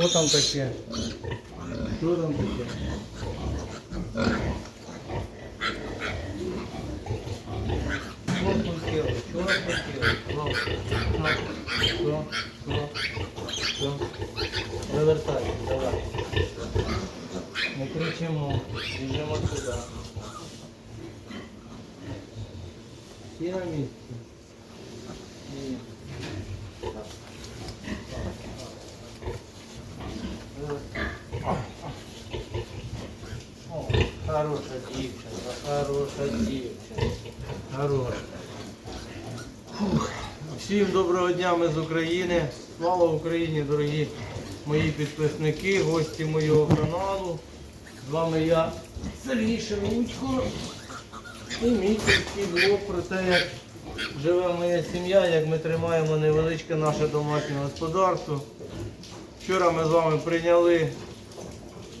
Що там таке? Що там таке? Що пустили? Що місці. Ні. О, хороша дівчинка, Фух. Всім доброго дня, ми з України. Слава Україні, дорогі мої підписники, гості моєго каналу. З вами я, Сергій Шелудько. І мій блог про те, як живе моя сім'я, як ми тримаємо невеличке наше домашнє господарство. Вчора ми з вами прийняли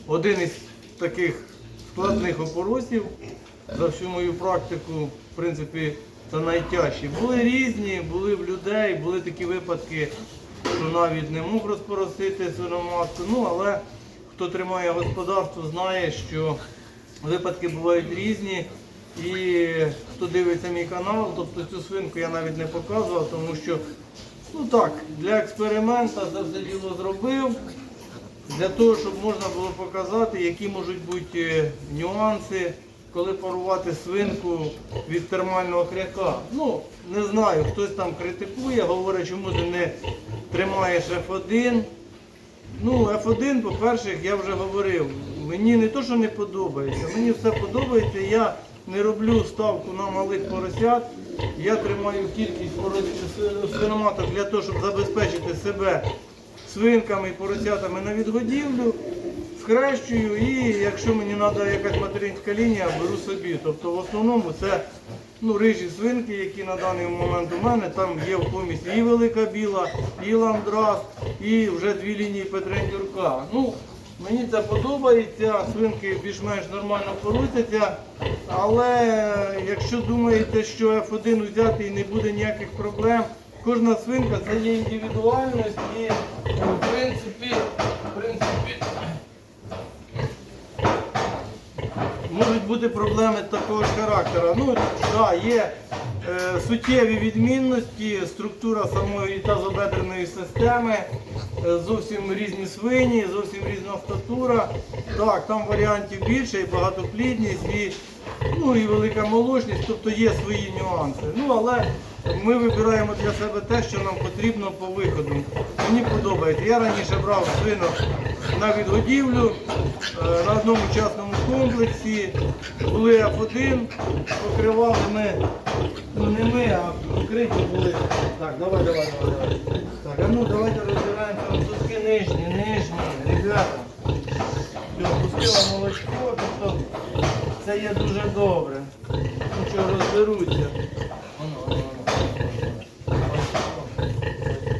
один із таких складних опоросів за всю мою практику, в принципі, це найтяжчі. Були різні, були в людей, були такі випадки, що навіть не мог розпоросити свиноматку. Ну, але хто тримає господарство, знає, що випадки бувають різні. І хто дивиться мій канал, тобто цю свинку я навіть не показував, тому що, ну так, для експерименту це все діло зробив для того, щоб можна було показати, які можуть бути нюанси, коли парувати свинку від термального хряка. Ну, не знаю, хтось там критикує, говорить, чому ти не тримаєш F1. Ну, F1, по-перше, я вже говорив, мені не то, що не подобається, мені все подобається. Я не роблю ставку на малих поросят. Я тримаю кількість порос- свиноматок для того, щоб забезпечити себе свинками і поросятами на відгодівлю, схрещую і якщо мені треба якась материнська лінія, беру собі. Тобто в основному це ну, рижі свинки, які на даний момент у мене. Там є в помісті і велика біла, і ландрас, і вже дві лінії Петрендюрка. Ну, Мені це подобається, свинки більш-менш нормально порусяться, але якщо думаєте, що F1 взяти і не буде ніяких проблем, кожна свинка це є індивідуальність і в принципі, можуть бути проблеми такого ж характеру. Ну, да, є е, суттєві відмінності, структура самої тазобедреної системи, е, зовсім різні свині, зовсім різна статура. Так, там варіантів більше, і багатоплідність, і, ну, і велика молочність, тобто є свої нюанси. Ну, але ми вибираємо для себе те, що нам потрібно по виходу. Мені подобається. Я раніше брав свинок на відгодівлю е, на одному частному комплексі. Були F1, покривали ми, ну не ми, а покриті були. Так, давай, давай, давай. Так, а ну давайте розбираємо там куски нижні, нижні, ребята. Пустила молочко, тобто це є дуже добре. Що, розберуться. Воно, воно, воно.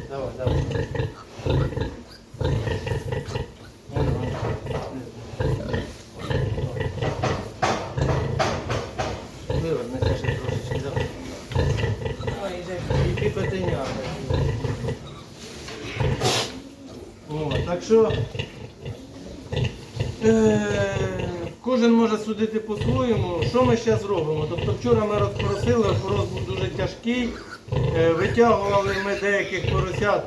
Давай, давай. Воно, воно. Вивернися ще трошечки. давай. Ой, вже і пікотиня. О, так що е, кожен може судити по-своєму. Що ми зараз робимо? Тобто вчора ми розпросили, порос був дуже тяжкий. Е, витягували ми деяких поросят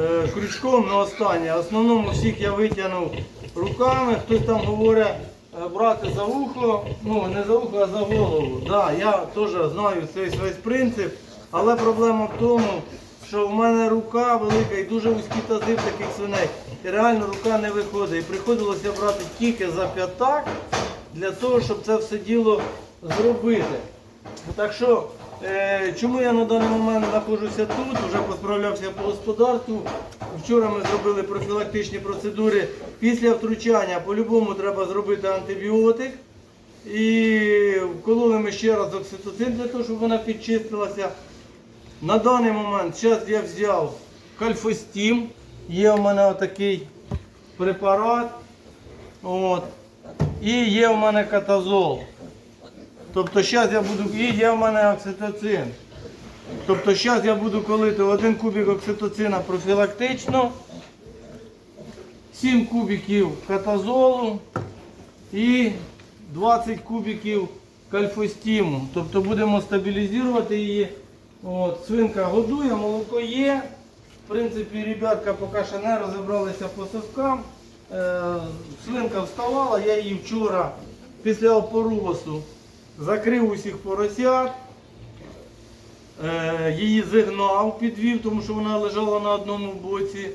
е, крючком на останнє. Основному всіх я витягнув руками. Хтось там говорить е, брати за вухо, ну не за вухо, а за голову. Да, я теж знаю цей весь принцип, але проблема в тому, що в мене рука велика і дуже вузькі тази в таких свиней. І реально рука не виходить. І приходилося брати тільки за п'ятак для того, щоб це все діло зробити. Так що, е, чому я на даний момент знаходжуся тут, вже посправлявся по господарству. Вчора ми зробили профілактичні процедури. Після втручання по-любому треба зробити антибіотик. І вкололи ми ще раз окситоцин для того, щоб вона підчистилася. На даний момент зараз я взяв кальфостім. Є у мене отакий препарат. От. І є у мене катазол. Тобто зараз я буду, і є в мене окситоцин. Тобто зараз я буду колити один кубик окситоцина профілактично. 7 кубиків катазолу і 20 кубиків кальфостіму. Тобто будемо стабілізувати її. От, свинка годує, молоко є. В принципі, ребятка поки ще не розібралися по соскам. Е, свинка вставала, я її вчора після опоросу закрив усіх поросят. Е, її зігнав, підвів, тому що вона лежала на одному боці.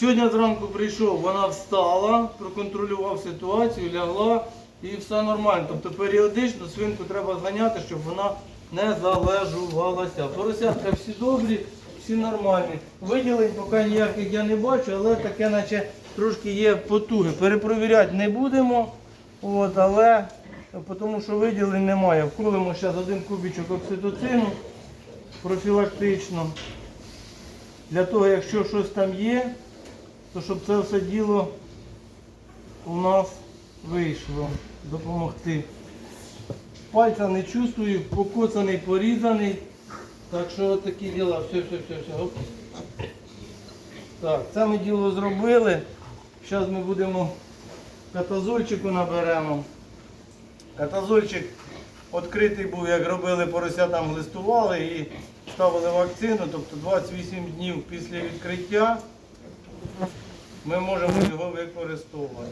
Сьогодні зранку прийшов, вона встала, проконтролював ситуацію, лягла і все нормально. Тобто періодично свинку треба зганяти, щоб вона не залежувалася. Поросятка всі добрі, всі нормальні. Виділень поки ніяких я не бачу, але таке наче трошки є потуги. Перепровіряти не будемо, от, але тому що виділень немає. Вколимо зараз один кубічок окситоцину профілактично. Для того, якщо щось там є, то щоб це все діло у нас вийшло допомогти. Пальця не чувствую, покоцаний, порізаний. Так що такі діла. Все, все, все, все. Оп. Так, це ми діло зробили. Зараз ми будемо катазольчику наберемо. Катазольчик відкритий був, як робили поросятам глистували і ставили вакцину, тобто 28 днів після відкриття ми можемо його використовувати.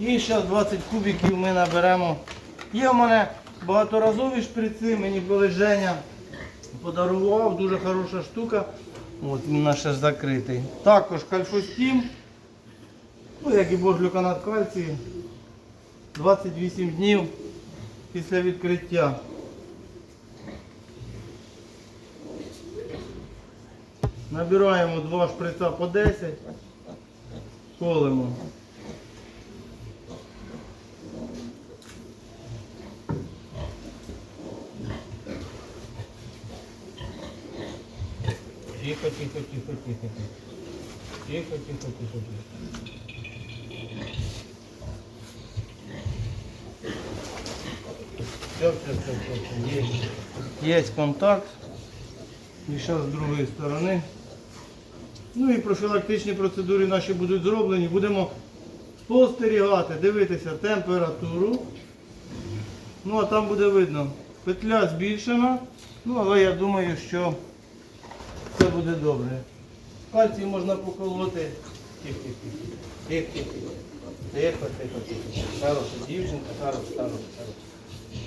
І зараз 20 кубиків ми наберемо. Є в мене багаторазові шприци, мені коли Женя подарував, дуже хороша штука. От він наш ще закритий. Також кальфостім, ну як і борглюканат кальцію. 28 днів після відкриття. Набираємо два шприца по 10, колемо. Тихо, тихо, тихо, тихо, тихо. Тихо, тихо, тихо. Все, все, все, все, все. Есть. Есть контакт. І зараз з другої сторони. Ну і профілактичні процедури наші будуть зроблені. Будемо спостерігати, дивитися температуру. Ну а там буде видно, петля збільшена. Ну, але я думаю, що все буде добре. Кальцій можна поколоти. Тихо, тихо, тихо, тихо, тихо, тихо. Хороша дівчинка, хороша, хороша.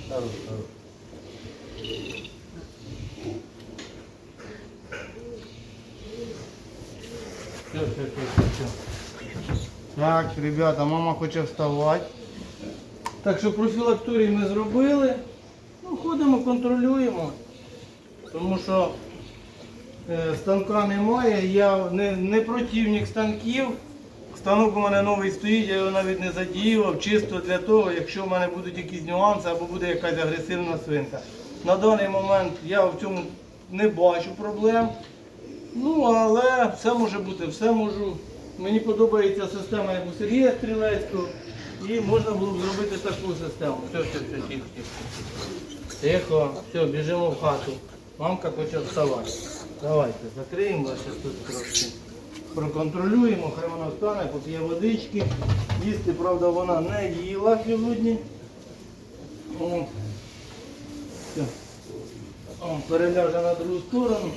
Хороша, хороша. Все, все, все, все, все. Так, ребята, мама хоче вставати. Так що профілакторій ми зробили. Ну, ходимо, контролюємо. Тому що е, станка немає, я не, не противник станків. Станок у мене новий стоїть, я його навіть не задіював, чисто для того, якщо в мене будуть якісь нюанси або буде якась агресивна свинка. На даний момент я в цьому не бачу проблем. Ну, але все може бути, все можу. Мені подобається система, як у Сергія Стрілецького, і можна було б зробити таку систему. Все, все, все, тихо, тихо. Все, біжимо в хату. Мамка хоче вставати. Давайте, закриємо щас тут трошки. Проконтролюємо, хай вона встане, поп'є водички. Їсти, правда, вона не їла сьогодні. О. Все. О, переляже на другу сторону,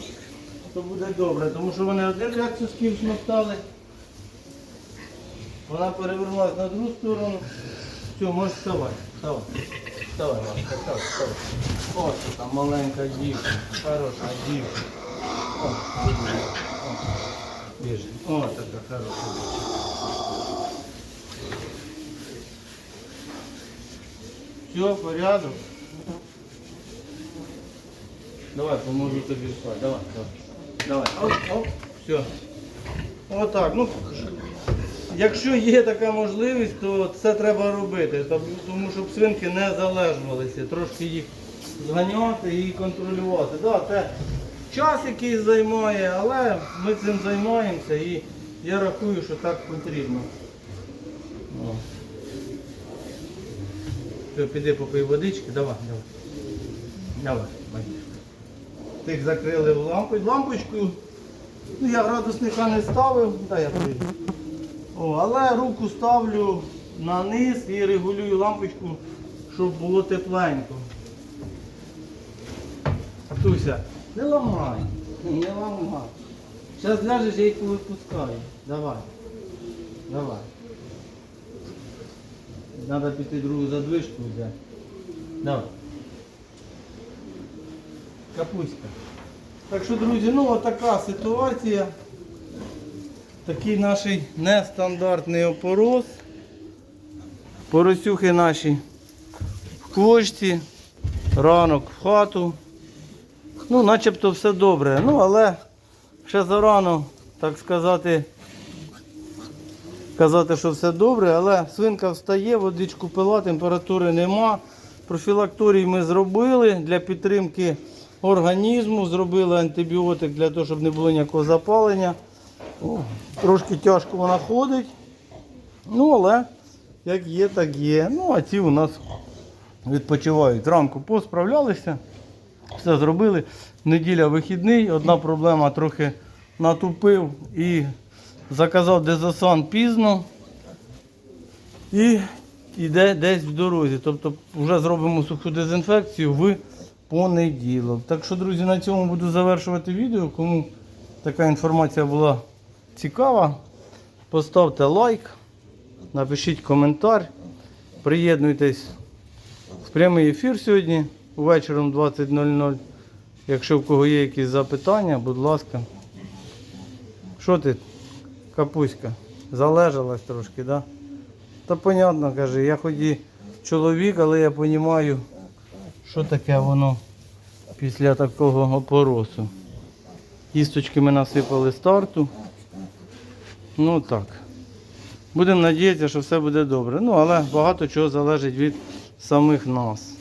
то буде добре, тому що вони один ряд сосків смоктали. Вона перевернулася на другу сторону. Все, можеш вставати. Вставай. Вставай, Машка, вставай, вставай. Ось там маленька дівчинка, хороша дівчинка. О. О, біжи. О, така хороша дівчинка. Все, порядок. Давай, поможу тобі встати. Давай, давай. Давай. Оп, оп. Все. Отак. Ну, якщо є така можливість, то це треба робити. Тому щоб свинки не залежувалися. Трошки їх зганяти і контролювати. Да, це час якийсь займає, але ми цим займаємося і я рахую, що так потрібно. Все, піди попий водички, давай, давай. Давай. Тих закрили в лампу. Лампочку. Ну я градусника не ставив, дай я. О, але руку ставлю на низ і регулюю лампочку, щоб було тепленько. Артуся, не ламай, не ламай. Зараз ляжеш, я їх повипускаю. Давай. Давай. Треба піти другу задвижку взяти. Давай. Капуська. Так що, друзі, ну отака ситуація. Такий наш нестандартний опорос. Поросюхи наші в квочці, ранок в хату. Ну, начебто все добре. Ну, але ще зарано, так сказати, казати, що все добре, але свинка встає, водичку пила, температури нема. Профілакторій ми зробили для підтримки організму, зробили антибіотик для того, щоб не було ніякого запалення. О, трошки тяжко вона ходить. Ну, але як є, так є. Ну, а ці у нас відпочивають. Ранку посправлялися, все зробили. Неділя вихідний, одна проблема трохи натупив і заказав дезосан пізно. І йде десь в дорозі. Тобто вже зробимо суху дезінфекцію в понеділок. Так що, друзі, на цьому буду завершувати відео. Кому така інформація була цікава, поставте лайк, напишіть коментар, приєднуйтесь в прямий ефір сьогодні вечором 20.00. Якщо в кого є якісь запитання, будь ласка. Що ти, капуська, залежалась трошки, так? Да? Та понятно, каже, я хоч і чоловік, але я розумію, що таке воно після такого опоросу. Кісточки ми насипали старту. Ну так. Будемо надіятися, що все буде добре. Ну, але багато чого залежить від самих нас.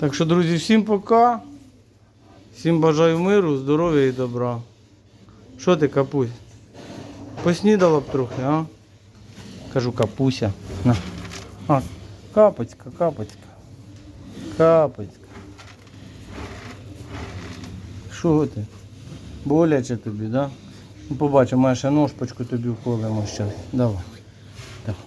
Так що, друзі, всім пока. Всім бажаю миру, здоров'я і добра. Що ти, капусь? Поснідала б трохи, а? Кажу, капуся. На. А, капочка, капочка. Капочка. Що ти? Боляче тобі, да? Ну, побачимо, ще ножпочку тобі вколимо зараз. Давай. Давай.